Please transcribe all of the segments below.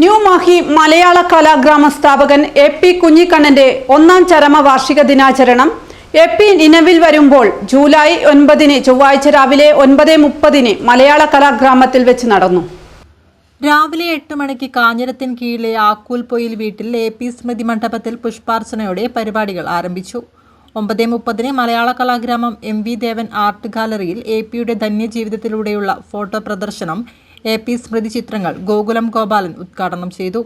New Mahe മലയാള കലാഗ്രാമ സ്ഥാപകൻ A P കുഞ്ഞിക്കണ്ണന്റെ ഒന്നാം ചരമ വാർഷിക ദിനാചരണം. എ പി നിലവിൽ വരുമ്പോൾ ജൂലൈ ഒൻപതിന് ചൊവ്വാഴ്ച രാവിലെ ഒൻപത് മുപ്പതിന് മലയാള കലാഗ്രാമത്തിൽ വെച്ച് നടന്നു. രാവിലെ എട്ട് മണിക്ക് കാഞ്ഞിരത്തിൻ കീഴിലെ ആക്കൂൽപൊയിൽ വീട്ടിൽ എ പി സ്മൃതി മണ്ഡപത്തിൽ പുഷ്പാർച്ചനയോടെ പരിപാടികൾ ആരംഭിച്ചു. ഒമ്പത് മുപ്പതിന് Malayala Kalagramam M V Devan art ഗാലറിയിൽ എ പിയുടെ ധന്യജീവിതത്തിലൂടെയുള്ള ഫോട്ടോ പ്രദർശനം എ പി സ്മൃതി ചിത്രങ്ങൾ ഗോകുലം ഗോപാലൻ ഉദ്ഘാടനം ചെയ്തു.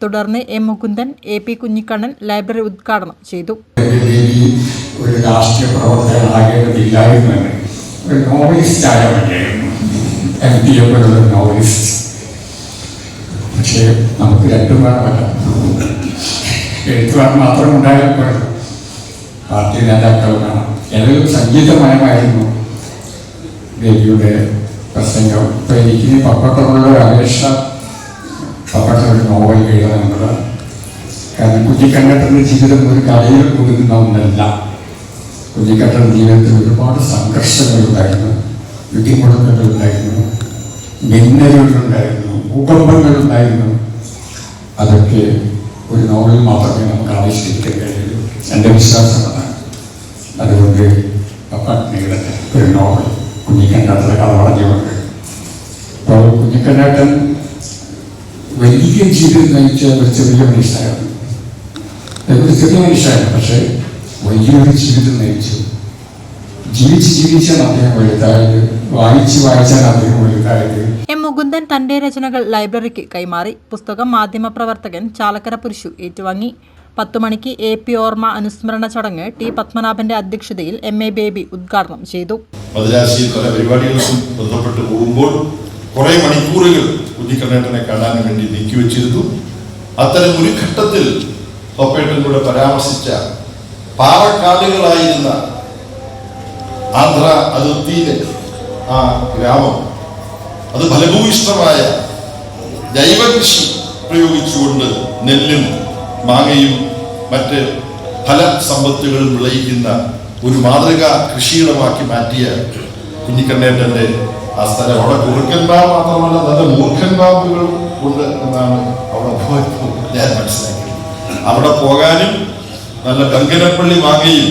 തുടർന്ന് M Mukundan A P Kunhikannan library ഉദ്ഘാടനം ചെയ്തു. ഒരു രാഷ്ട്രീയ പ്രവർത്തകനാകേണ്ടതില്ലായിരുന്നു ഒരു നോവലിസ്റ്റ് ആയ എം പി എ പോലുള്ള നോവലിസ്റ്റ് പക്ഷേ നമുക്ക് രണ്ടും വേണമല്ല. എഴുത്തുകാർ മാത്രം ഉണ്ടായാൽ പോലും പാർട്ടി നേതാക്കൾ ഏതൊരു സംഗീതമയമായിരുന്നു ദേവിയുടെ പ്രസംഗം. ഇപ്പം എനിക്ക് പപ്പട്ടമുള്ള ഒരു അപേക്ഷ പപ്പട്ട നോവൽ നോവൽ എഴുതണമെന്നുള്ളത് കാരണം കുഞ്ഞിക്കണ്ണട്ടന്റെ ജീവിതം ഒരു കലയിൽ കൂടുന്ന ഒന്നല്ല കുഞ്ഞിക്കണ്ണന്റെ ജീവിതത്തിൽ ഒരുപാട് സംഘർഷങ്ങളുണ്ടായിരുന്നു യുദ്ധിമുടക്കങ്ങളുണ്ടായിരുന്നു മിന്നലുകളുണ്ടായിരുന്നു ഭൂകമ്പങ്ങളുണ്ടായിരുന്നു. അതൊക്കെ ഒരു നോവലിൽ മാത്രമേ നമുക്ക് ആവിഷ്കരിക്കാൻ കഴിയുള്ളൂ. എന്റെ വിശ്വാസം അതുകൊണ്ട് പപ്പാട്ടിനിയുടെ ഒരു നോവൽ കുഞ്ഞിക്കണ്ണാട്ടന്റെ കഥ പറഞ്ഞുകൊണ്ട്. അപ്പോൾ കുഞ്ഞിക്കണ്ണാട്ടൻ വലിയ ജീവിതം നയിച്ച ഒരു ചെറിയ മനുഷ്യനായിരുന്നു. ഒരു ചെറിയ മനുഷ്യനായിരുന്നു പക്ഷേ വലിയൊരു ജീവിതം നയിച്ചു. ജീവിച്ച് ജീവിച്ചാണ് അദ്ദേഹം വലുതായത് വായിച്ച് വായിച്ചാണ് അദ്ദേഹം വലുതായത് എം മുകുന്ദൻ തന്റെ രചനകൾ ലൈബ്രറിക്ക് കൈമാറി. പുസ്തകം മാധ്യമപ്രവർത്തകൻ ചാലക്കര പുരുഷു ഏറ്റുവാങ്ങി. പത്തു മണിക്ക് എ പി ഓർമ്മ അനുസ്മരണ ചടങ്ങ് ടി പത്മനാഭന്റെ അധ്യക്ഷതയിൽ എം എ ബേബി ഉദ്ഘാടനം ചെയ്തു. പരിപാടികൾക്കും ബന്ധപ്പെട്ട് പോകുമ്പോൾ കുറേ മണിക്കൂറുകൾ കുഞ്ഞിക്കണ്ണേട്ടനെ കാണാൻ വേണ്ടി നീക്കിവെച്ചിരുന്നു അത്തരം ഒരു ഘട്ടത്തിൽ തൊപ്പേട്ടൻ കൂടെ പരാമർശിച്ച പാറക്കാടുകളായിരുന്ന ആന്ധ്ര അതിർത്തിയിലെ ആ ഗ്രാമം അത് ഫലഭൂയിഷ്ടമായ ജൈവകൃഷി പ്രയോഗിച്ചുകൊണ്ട് നെല്ലും മാങ്ങയും മറ്റ് ഫല സമ്പത്തുകളും വിളയിക്കുന്ന ഒരു മാതൃക കൃഷിയിടമാക്കി മാറ്റിയ കുഞ്ഞിക്കണ്ണേട്ടന്റെ ആ സ്ഥലം. അവിടെ കുറുക്കൻപാമ്പ് മാത്രമല്ല നല്ല മൂർഖൻപാമ്പുകൾ ഉണ്ട് എന്നാണ് അവിടെ ഞാൻ മനസ്സിലാക്കിയത്. അവിടെ പോകാനും നല്ല ബങ്കനപ്പള്ളി മാങ്ങയും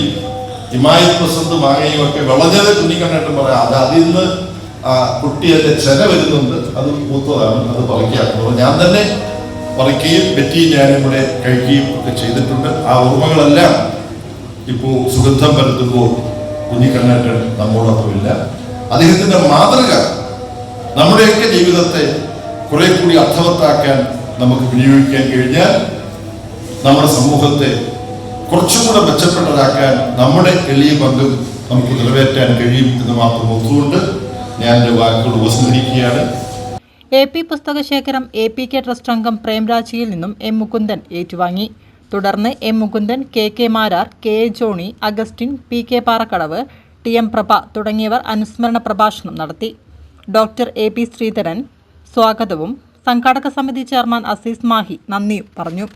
ഹിമായത് പ്രസന്ത് മാങ്ങയും ഒക്കെ വിളഞ്ഞത് കുഞ്ഞിക്കണ്ണേട്ടൻ പറയാം. അത് അതിൽ നിന്ന് ആ കുട്ടിയുടെ ചെന വരുന്നുണ്ട് അത് പൂത്തതാണ് അത് പറിക്കാം. ഞാൻ തന്നെ പറിക്കുകയും വെറ്റിയും ഞാനും കൂടെ കഴിക്കുകയും ഒക്കെ ചെയ്തിട്ടുണ്ട്. ആ ഓർമ്മകളെല്ലാം ഇപ്പോൾ സുഗന്ധം പരത്തുമ്പോൾ കുഞ്ഞിക്കണ്ണേറ്റൻ നമ്മോടൊപ്പമില്ല. അദ്ദേഹത്തിന്റെ മാതൃക നമ്മുടെയൊക്കെ ജീവിതത്തെ കുറെ കൂടി അർത്ഥവത്താക്കാൻ നമുക്ക് വിനിയോഗിക്കാൻ കഴിഞ്ഞാൽ നമ്മുടെ സമൂഹത്തെ കുറച്ചും കൂടെ മെച്ചപ്പെട്ടതാക്കാൻ നമ്മുടെ എളിയ പങ്കും നമുക്ക് നിറവേറ്റാൻ കഴിയും എന്ന് മാത്രം ഒത്തുകൊണ്ട് ഞാൻ എന്റെ വാക്കുകൾ ഉപസംഹരിക്കുകയാണ്. എ പി പുസ്തകശേഖരം എ പി കെ ട്രസ്റ്റ് അംഗം പ്രേംരാജിയിൽ നിന്നും എം മുകുന്ദൻ ഏറ്റുവാങ്ങി. തുടർന്ന് M Mukundan K K Marar K A Johny Augustine P K Parakkadavu T M Prabha തുടങ്ങിയവർ അനുസ്മരണ പ്രഭാഷണം നടത്തി. ഡോക്ടർ എ പി ശ്രീധരൻ സ്വാഗതവും സംഘാടക സമിതി ചെയർമാൻ അസീസ് മാഹി നന്ദിയും പറഞ്ഞു.